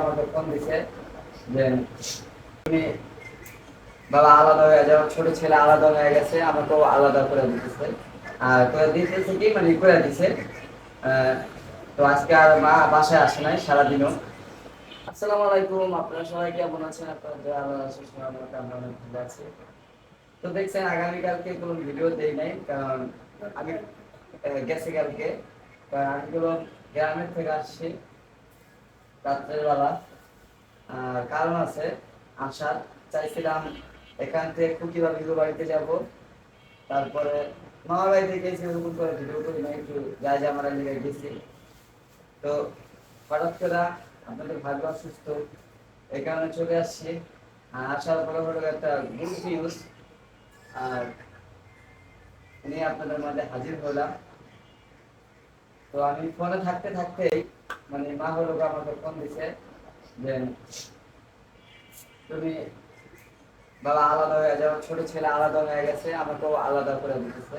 আমাকে ফোন দিছে যে, তুমি বাবা আলাদা হয়ে যাও, ছোট ছেলে আলাদা হয়ে গেছে, আমাকেও আলাদা করে দিতেছে। আর করে দিতেছে কি? মানে করে দিছে। তো আজকে আর মা বাসায় আসে নাই সারাদিনও। আসসালামু আলাইকুম, আপনারা সবাই কেমন আছেন? আপনারা যারা আল্লাহ সাল্লাল্লাহু আমরা অনেক ভালো আছি। তো দেখছেন, আগামীকালকে কোনো ভিডিও দেই নাই, কারণ আমি গেছি কালকে। কারণ আমি গ্রামের থেকে আসছি। রাত্রের বেলা আর কারণ আছে আসার চাইছিলাম এখান থেকে খুকি বা বাড়িতে যাব। তারপরে মামার বাড়িতে গেছি ওরকম করে ভিডিও করি না, একটু যা যা আমার লিগে গেছি। তো হঠাৎ করে আপনাদের ভাগ্য অসুস্থ, এই কারণে চলে আসছি। আসার পরে হলো একটা গুড নিউজ আর নিয়ে আপনাদের মাঝে হাজির হলাম। তো আমি ফোনে থাকতে থাকতেই মানে মা হলো আমাকে ফোন দিছে যে, তুমি বাবা আলাদা হয়ে যাও, ছোট ছেলে আলাদা হয়ে গেছে, আমাকেও আলাদা করে দিতেছে।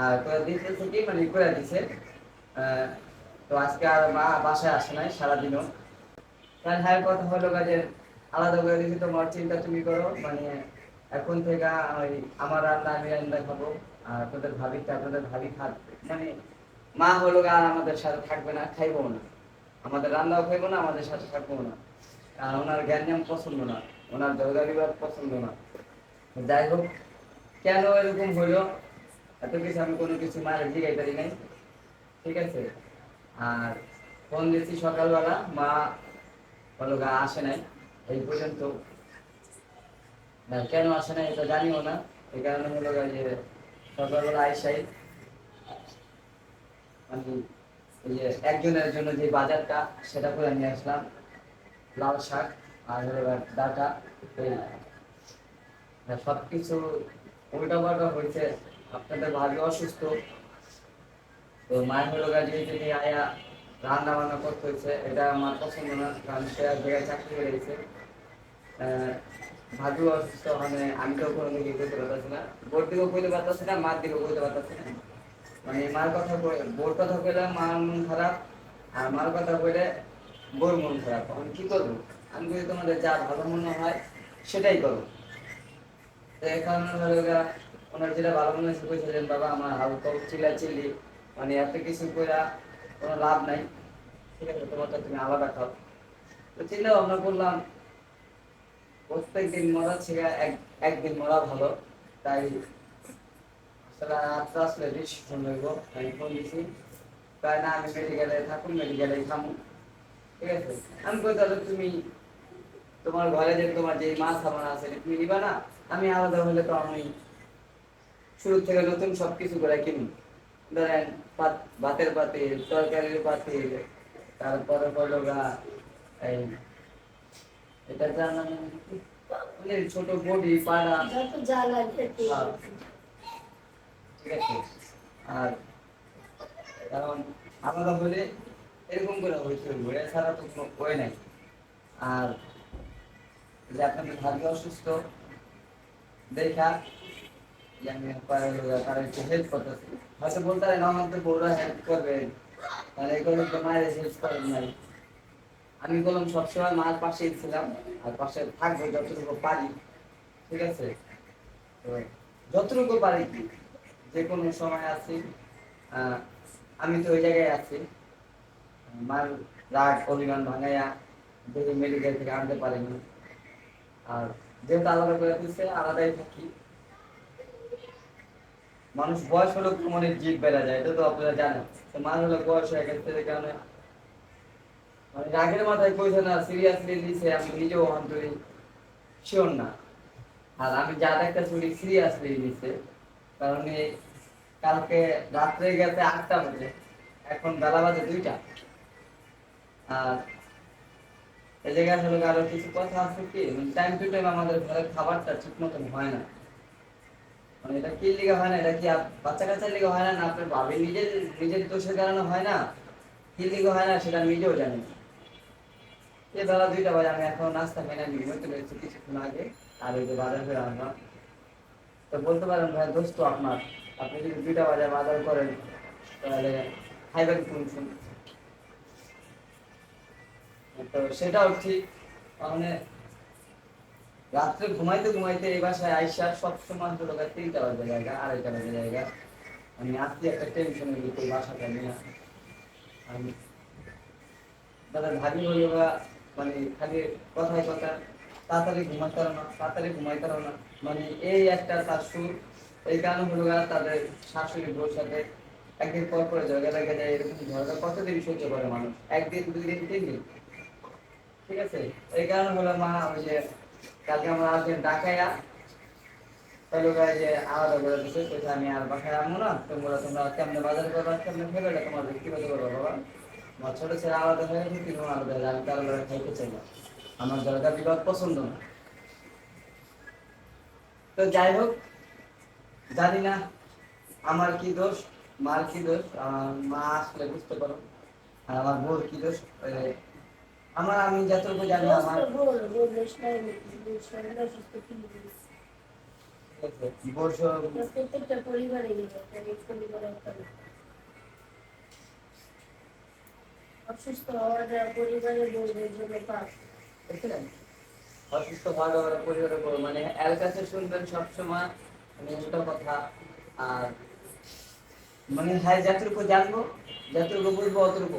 আর করে দিতেছে কি? মানে করে দিছে। তো আজকে আর মা বাসায় আসে নাই সারাদিনও। তার হ্যাঁ কথা হলো যে আলাদা করে দিছি, তোমার চিন্তা তুমি করো। মানে এখন থেকে ওই আমার রান্না আমি রান্না খাব, আর তোদের ভাবিটা আপনাদের ভাবি খাবে মানে মা হলো আর আমাদের সাথে থাকবে না, খাইবো না। আমাদের রান্নাও খাইবো না, আমাদের সাথে থাকব না। আর ওনার জ্ঞানজাম পছন্দ না, ওনার দরগারিবার পছন্দ না। যাই হোক, কেন এরকম হলো এত কিছু আমি কোনো কিছু মায়ের জিগাই পারি নাই। ঠিক আছে? আর ফোন দিয়েছি সকালবেলা, মা হলো গা আসে নাই, এই পর্যন্ত। কেন আসে নাই এটা জানিও না, এই কারণে হলো যে সকালবেলা আইসাই। আমি একজনের জন্য যে বাজারটা, সেটা করে নিয়ে আসলাম। লাল শাক, আর ডাটা সব কিছু উল্টা পাল্টা হয়েছে। আপনাদের ভাগ্য অসুস্থ। তো মায়ের হলো গা যেহেতু নিয়ে আয়া রান্না বান্না করতে হয়েছে, এটা আমার পছন্দ না, কারণ সে এক জায়গায় চাকরি করে গেছে। অসুস্থ মানে আমি তো কোনো দিকে করতে পারতেছি না। বোর দিকেও কইতে পারতেছি না, মার দিকেও কইতে পারতেছি না। মানে মার কথা বোর কথা কইলে মার মন খারাপ, আর মার কথা কইলে বোর মন খারাপ। এখন কি করব? আমি কই তোমাদের যা ভালো মনে হয় সেটাই করো তো এই কারণে গা, ওনার যেটা ভালো মনে হয়েছে কইছিলেন বাবা, আমার হালকা চিল্লা চিল্লি মানে এত কিছু কইরা কোনো লাভ নাই। ঠিক আছে তোমারটা তুমি আলাদা খাও। তো চিন্তা ভাবনা করলাম প্রত্যেক দিন মরা থেকে এক, একদিন মরা ভালো। তাই লইব আমি ফোন দিছি। তাই না আমি মেডিকেলে থাকুন মেডিকেলে খামু। ঠিক আছে? আমি কই তাহলে তুমি তোমার ঘরে যে তোমার যে মাছ সামান আছে তুমি নিবা না? আমি আলাদা হলে তো আমি শুরু থেকে নতুন সবকিছু করে কিনি। ধরেন ভাতের পাতিল তরকারির পাতিল তারপরে হলো এই এটা জানা ছোট বডি পাড়া। আর কারণ আলাদা হলে এরকম করে তো কোনো নাই। আর আপনাদের ভাগ্য অসুস্থ, দেখা আমি তারা একটু হেল্প করতেছি। হয়তো বলতে আমাদের হেল্প করবে। তাহলে এগুলো তো মায়ের হেল্প করেন নাই। আমি বললাম, সবসময় মার পাশেই ছিলাম, আর পাশে থাকব, যতটুকু পারি। ঠিক আছে? তো যতটুকু পারি। যে কোনো সময় আছি আমি তো ওই জায়গায় আছি। মার রাগ, অভিমান ভাঙাইয়া যদি মেডিকেল থেকে আনতে পারিনি আর যেহেতু আলাদা করে দিচ্ছে আলাদাই থাকি। মানুষ বয়স হলো মানে জিভ বেড়া যায়, এটা তো আপনারা জানেন। তো মার হলো বয়স হয়ে গেছে যে কারণে মানে রাগের মাথায় কইছে না সিরিয়াসলি নিছে, আমি নিজেও অন্তরে শিওর না। আর আমি যা দেখতে শুনি সিরিয়াসলি নিছে। কারণ কালকে রাত্রে গেছে আটটা বাজে, এখন বেলা বাজে দুইটা। আর এই জায়গায় আসলে আরও কিছু কথা আছে কি? টাইম টু টাইম আমাদের ঘরের খাবারটা ঠিক মতন হয় না। মানে এটা কি লিগা হয় না? এটা কি বাচ্চা কাচ্চার লিগা হয় না? না, আপনার ভাবি নিজের নিজের দোষের কারণে হয় না? কি লিগা হয় না? সেটা নিজেও জানি। এই বেলা দুইটা বাজে, আমি এখন নাস্তা খাই না চলে এসেছি কিছুক্ষণ আগে। আর ওই যে বাজার করে আনলাম। তো বলতে পারেন ভাই, দোস্ত আপনার। আপনি যদি দুইটা বাজার বাজার করেন, তাহলে খাইবেন কোন তো সেটাও ঠিক মানে রাত্রে ঘুমাইতে ঘুমাইতে এই বাসায় আইসা সব সময় হলো তিনটা বাজে জায়গা, আড়াইটা বাজে জায়গা। আমি আজকে একটা টেনশনের ভিতরে বাসাটা নিয়ে আমি দাদা ভাবি হলো মানে খালি কথায় কথা তাড়াতাড়ি ঘুমাতে না, তাড়াতাড়ি ঘুমাইতে না। মানে এই একটা সুর এই কারণে হলো তাদের শাশুড়ি বউর সাথে একদিন পর পরে ঝগড়া লেগে যায়, এরকম ঝগড়া কতদিন সহ্য করে মানুষ? একদিন দুই দিন তিন দিন। ঠিক আছে? এই কারণে হলো মা, ওই যে কালকে আমরা আজকে ডাকাইয়া তাহলে ভাই যে আলাদা করে কইছে আমি আর বাসায় আমো না। তোমরা তোমরা কেমনে বাজার করবা, কেমনে ফেলে তোমার ব্যক্তিগত করবা, বাবা? আমার ছোট ছেলে আলাদা হয়ে গেছে তুমি আলাদা হয়ে খাইতে চাই না। আমার জায়গা বিবাদ পছন্দ না। তো যাই হোক জানি না আমার কি দোষ মার কি দোষ মা আসলে বুঝতে পারো আর আমার বোর কি দোষ আমার আমি যতটুকু জানি আমার অসুস্থ হওয়াটা পরিবারের লোকদের জন্য পাপ। দেখছিলেন? অসুস্থ ভালো পরিবারের বড় মানে এর শুনবেন সবসময় মানে কথা। আর মানে হ্যাঁ যতটুকু জানব, যতটুকু বুঝব অতটুকু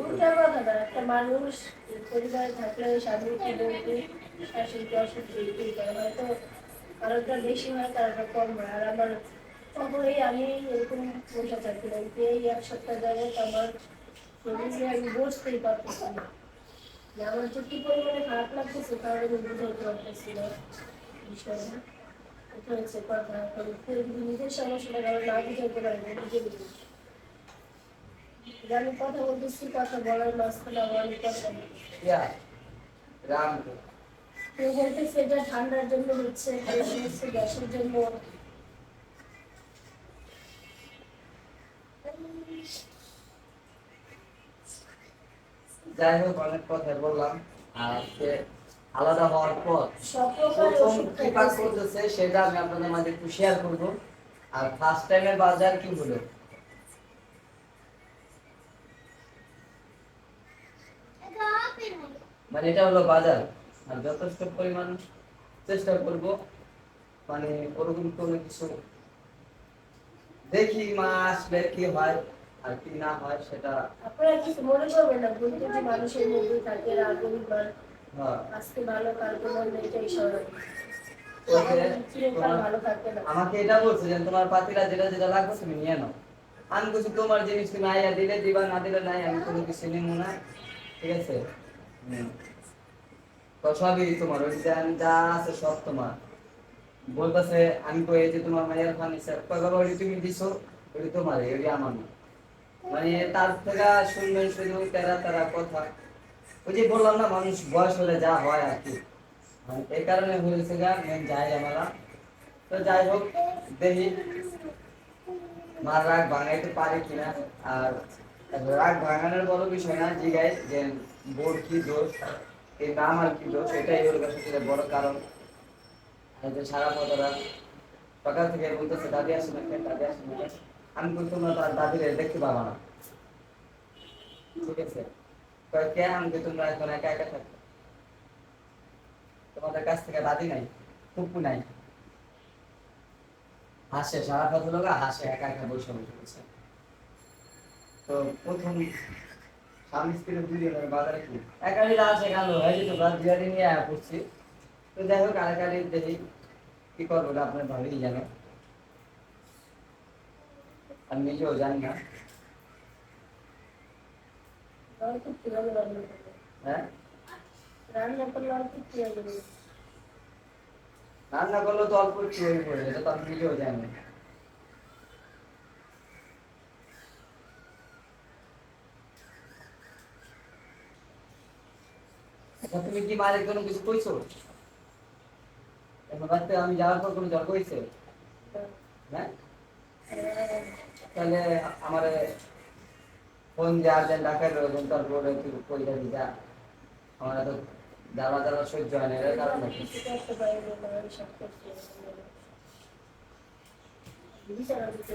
একটা মানুষ পরিবারে থাকলে হয়তো কারোটা বেশি হয় কারোটা কম হয়। আর আমার তখনই আমি এরকম বসে থাকছিলাম এই এক সপ্তাহ যাবত আমার আমি বসতেই পারতেছি না। আমার যে পরিমাণে খারাপ লাগতেছে কারণ আমি বুঝাইতে পারতেছি না বিষয়টা। এটা হচ্ছে কথা। এখন নিজের সমস্যাটা কারণ না বুঝাইতে পারে নিজে বুঝে আমি কথা বলতেছি কথা বলার মাঝখানে আমার অনেক কথা। কেউ বলতেছে এটা ঠান্ডার জন্য হচ্ছে কেউ বলছে গ্যাসের জন্য যাই হোক অনেক কথা বললাম। আর আজকে আলাদা হওয়ার পর কি কাজ করতেছে সেটা আমি আপনাদের মাঝে একটু শেয়ার করব। আর ফার্স্ট টাইমের বাজার কি হলো মানে এটা হলো বাজার। আর যথেষ্ট পরিমাণ চেষ্টা করব। মানে ওরকম কোনো কিছু দেখি মা আসলে কি হয়। আর কি না হয় সেটা আপনারা কিছু মনে করবেন না যে মানুষের মধ্যে থাকে রাগ অভিমান আজকে ভালো কালকে মন্দ এটাই স্বাভাবিক আমাকে এটা বলছে যে তোমার পাতিরা যেটা যেটা লাগবে তুমি নিয়ে নাও। আমি কিছু তোমার জিনিস তুমি আইয়া দিলে দিবা না দিলে নাই আমি কোনো কিছু নিব না। ঠিক আছে? তো সবই তোমার ওই যে আছে সব তোমার। বলতেছে আমি এই যে তোমার মায়ের ফার্নিচার। কয় বাবা ওই তুমি দিছো ওই তোমার ওই আমার না। মানে তার থেকে শুনবেন শুধু তেরা তেরা কথা। ওই যে বললাম না, মানুষ বয়স হলে যা হয় আর কি। মানে এই কারণে হয়েছে গা মেন যাই আমরা। তো যাই হোক, দেখি। মার রাগ ভাঙাইতে পারে কিনা, আর রাগ ভাঙানোর বড় বিষয় না জিগাই যে বোর কি দোষ, এই নাম আর কি দোষ, এটাই ওর কাছে সবচেয়ে বড় কারণ। সারা পদরা সকাল থেকে বলতেছে, দাদি আসে না দাদি আসে না। কেন?" আমি বলি, তোমরা তার দাদিরে দেখতে পাবা না। ঠিক আছে? কে আমি তোমরা এখন একা একা থাকো তোমাদের কাছ থেকে দাদি নাই, ফুপু নাই। হাসে, সারা কথা লোক হাসে, একা একা বসে বসে তো প্রথম স্বামী স্ত্রী দুজনের বাজারে কি? একালি আসে গেল হয়ে যেত বাদ বিয়ারি নিয়ে আয়া পড়ছি। তো যাই হোক আরেকালি দেখি, কি করব আপনার ভালোই জানে। আমি নিজেও জানি না। রান্না হ্যাঁ? রান্না করলে তো অল্প একটু হয়ে পড়ে এটা তো আমি নিজেও জানি না। আচ্ছা, তুমি কি মায়ের কোনো কিছু কইছো? এখন আমি যাওয়ার পর কোনো জ্বর কইছে? হ্যাঁ। তাহলে আমার ফোন যে আর্জেন্ট ডাকার রয়েছেন তারপরে তুই কইটা দিতা আমার এত জ্বালা জ্বালা সহ্য হয় না, এর কারণে কি? কিছু করতে পারি না আমি সব করছি বিচার দিতে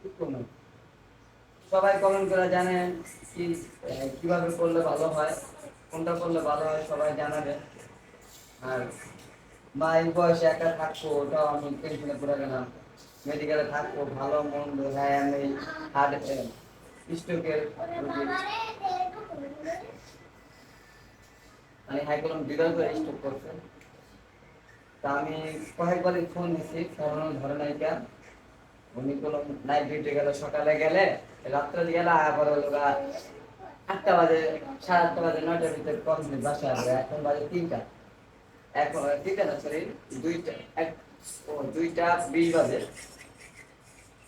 কি করব? সবাই কমেন্ট করে জানেন কি কীভাবে করলে ভালো হয়, কোনটা করলে ভালো হয়, সবাই জানাবেন আর এই বয়সে একা থাকব ওটাও আমি টেনশনে পড়ে গেলাম। মেডিকেলে থাকব, ভালো মন্দ হ্যাঁ আমি হার্ট স্ট্রোকের বিরল করে স্ট্রোক করছে। তা আমি কয়েকবারই ফোন দিছি ফোন ধরে নাই কেন? উনি নাইট ডিউটি গেলে, সকালে গেলে, রাত্রে গেলে আবার আটটা বাজে, সাড়ে আটটা বাজে, নয়টার ভিতরে কমপ্লিট বাসায় আসবে। এখন বাজে তিনটা। এখন তিনটা না সরি দুইটা, এক, ও, দুইটা বিশ বাজে।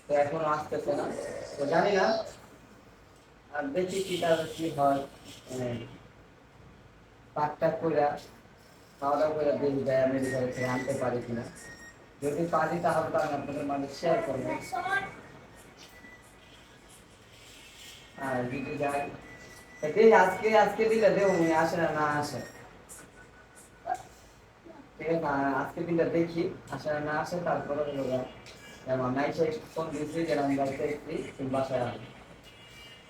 তো এখনও আসতেছে না। তো জানি না, আর দেখি কি হয়। পাকটা করে খাওয়া দাওয়া করে যায় মেডিকেল থেকে আনতে পারি কিনা। যদি পারি তাহলে তো আমি আপনাদের মাঝে শেয়ার করব। আর যদি যাই আজকে আজকে দিলে দেবো আসে না না আসে। ঠিক আছে আজকে দিলে দেখি আসে না আসে তারপরে যেমন ফোন দিয়েছি যে আমি বাড়িতে তুমি বাসায় আসবে।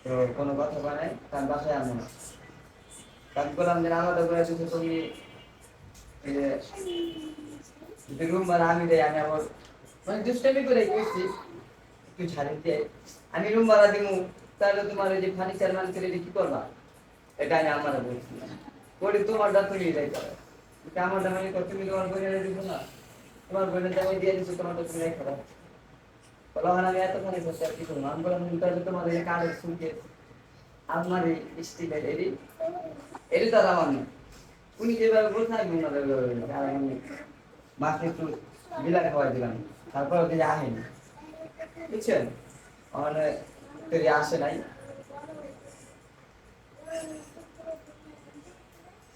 তো কোনো কথা বলে নাই, তার বাসায় আনব না। যে আলাদা করে তুমি এই যে, যদি রুম ভাড়া আমি দেই, আমি আবার মানে দুষ্টামি করে কইছি, একটু দিয়ে, আমি রুম ভাড়া দিব তাহলে তোমার ওই যে ফার্নিচার মান করে কি করবা? এটা আমি আমার বলছি করি তোমার দা তুমি যাই করো এটা আমার দাম আমি তুমি তোমার বোনের দিব না? তোমার বোনের দাম দিয়ে তোমার তো তুমি রেখে বলো হ্যাঁ আমি করতে আর কি করব? বললাম তোমার এই কার্ডের সুটকেস আমার এই স্টিলের এরি এটি তো আমার না উনি যেভাবে বলছে, আমি আমি মাকে একটু বিলাস খাওয়াই দিলাম। তারপর ওকে আসেনি। বুঝছেন? মানে তৈরি আসে নাই যাইতে ওই রান্নাবান্না করে আসতে চলে যাব কালকে সবার জন্য অনেক করা হবে।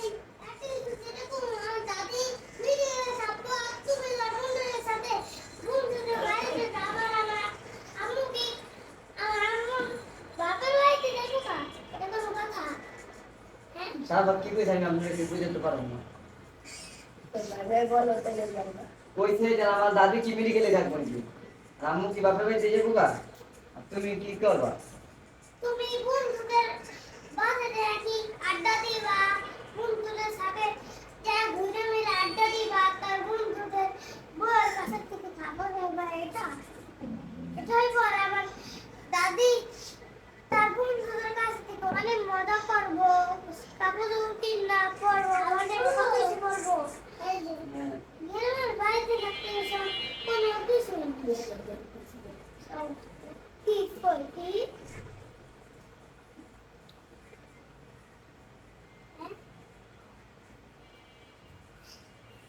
সারা কি কইছে আমি কি বুঝাতে পারব না। কইছে যে আমার দাদি কি মেডিকেলে থাকব নাকি আর আম্মু কি বাপের বাড়িতে যাব তুমি কি করবা তুমি বন্ধুদের বাজারে কি আড্ডা দিবা বন্ধুদের সাথে যা ঘুরে মিলে আড্ডা দিবা তার বন্ধুদের বউয়ের কাছে থেকে খাবার খাবা এটা এটাই পর আমার দাদি তার বন্ধুদের কাছ থেকে অনেক মজা করব কাপড় কিনা পরবো অনেক কিছু করব এই যে হ্যাঁ। গ্রামের বাড়িতে থাকতে এসব কোনো কিছু নেই সব ঠিক করে ঠিক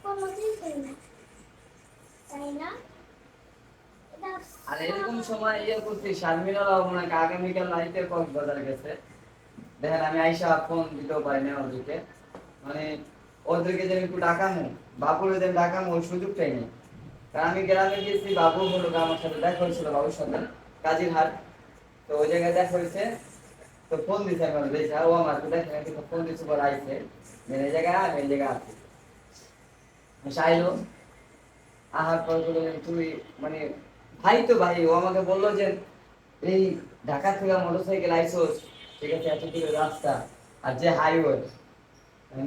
কোনো কিছুই না তাই না এটা আর এরকম সময় ইয়ে করছি আগামীকাল নাইটে কক্সবাজার গেছে। দেখেন আমি আইসা ফোন দিতেও পারি না ওদেরকে মানে ওদেরকে একটু ডাকামো ডাকামো, ওই সুযোগটাই নেই। কারণ আমি গ্রামে বাবু হলো আমার সাথে দেখা হয়েছিল বাবুর সাথে, কাজীর হাট। তো ওই জায়গায় দেখা হয়েছে, তো ফোন দিছে দেখে ও আমার দেখে ফোন দিচ্ছে পর আইছে। জায়গায় আমি এই জায়গায় আছি চাইলো আহার পর তুই মানে ভাই তো ভাই, ও আমাকে বলল যে, এই ঢাকা থেকে মোটরসাইকেল আইসোস, ঠিক আছে, এত দূরে রাস্তা, আর যে হাইওয়ে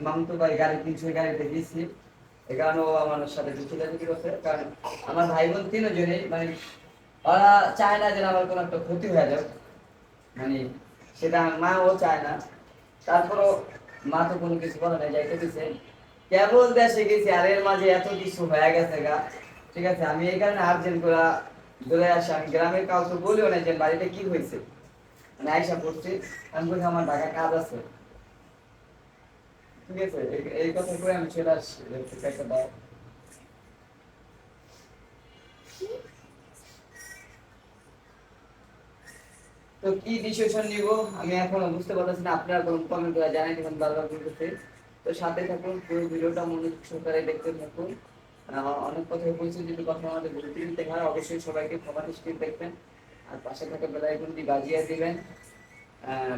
মামতো ভাই গাড়ি তিনশো গাড়িতে দিচ্ছি এই কারণে ও আমার সাথে বিচ্ছিদাবিচ্ছি করছে, কারণ আমার ভাই বোন তিনজনেই মানে ওরা চায় না যে আমার কোনো একটা ক্ষতি হয়ে যাক মানে সেটা মা ও চায় না, তারপরও মা তো কোনো কিছু বলে না যাইতে দিছে কেবল দেশে গেছি, আর এর মাঝে এত কিছু হয়ে গেছে গা। ঠিক আছে, আমি কারণে আর্জেন্ট করে দূরে আসি। আমি গ্রামের কাউকে বলিও না যে, বাড়িতে কি হয়েছে? মানে আইসা পড়ছি, আমি বলছি, আমার ঢাকা কাজ আছে। ঠিক আছে, এই- কথা করে আমি চলে আসছি। একটা দাও তো কি ডিসিশন নিব? আমি এখনও বুঝতে পারতেছি না, আপনারা কোন কমেন্ট করে জানাই দিবেন বারবার বলতেছি। তো সাথে থাকুন, পুরো ভিডিওটা মনোযোগ সহকারে দেখতে থাকুন। অনেক কথা বলছি, যদি কথা আমাদের ভুলটি দিতে হয়, অবশ্যই সবাইকে ক্ষমা দৃষ্টি দেখবেন। আর পাশে থাকা বেলাইকনটি বাজিয়ে দিবেন।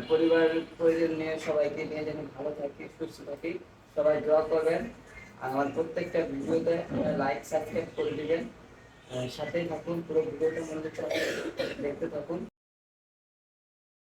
পরিবার, পরিজন নিয়ে সবাইকে নিয়ে যেন ভালো থাকি, সুস্থ থাকি, সবাই দোয়া করবেন। আর আমার প্রত্যেকটা ভিডিওতে লাইক সাবস্ক্রাইব করে দিবেন। সাথেই থাকুন, পুরো ভিডিওটা মনোযোগ দেখতে থাকুন।